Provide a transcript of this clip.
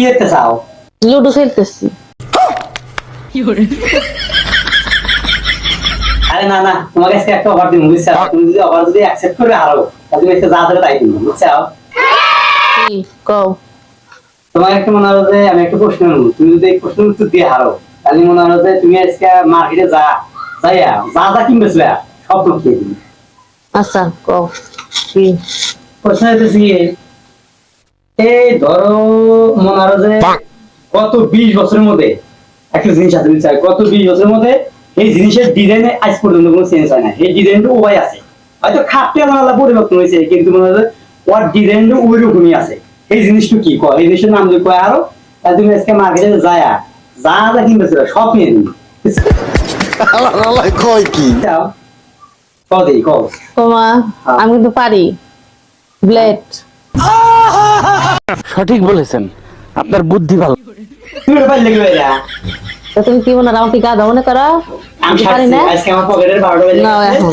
দেখতে চাও? লুডো খেলতেছি। আরে না না তোমাকে আজকে একটা অফার দিন বুঝছ? তুমি যদি অফার যদি অ্যাকসেপ্ট করে হারো তাহলে তুমি একটা যা ধরে তাই দিন বুঝছ? কি? কও। তোমার একটা মনে হলো যে আমি একটা প্রশ্ন নেব তুমি যদি এই প্রশ্নের উত্তর দিয়ে হারো তাহলে মনে হলো যে তুমি আজকে মার্কেটে যা যাইয়া যা যা কিনবে সব তো খেয়ে দিবি আচ্ছা কও। কি? প্রশ্ন হইতেছে কি, এই ধরো মনে যে গত বিশ বছরের মধ্যে একটা জিনিস আছে গত বিশ বছরের মধ্যে এই জিনিসের ডিজাইনে আজ পর্যন্ত কোনো চেঞ্জ হয় না এই ডিজাইনটা উপায় আছে। হয়তো খাপটা আলাদা পরিবর্তন হয়েছে কিন্তু মনে হয় ওর ডিজাইনটা ওই রকমই আছে। এই জিনিসটা কি কয়? এই জিনিসটার নাম যদি কয় আরও? তাহলে তুমি আজকে মার্কেটে যায় যা যা সব নিয়ে নিবি। কয় কি? যাও। কও তোমা আমি কিন্তু পারি। ব্লেড সঠিক বলেছেন। আপনার বুদ্ধি ভালো। তুমি কি ভাইয়া তো তুমি কি মনে হয় আমাকে গাধা মনে করো? আমি পারি না? আজকে আমার পকেটের বারোটা বেজে না এখন।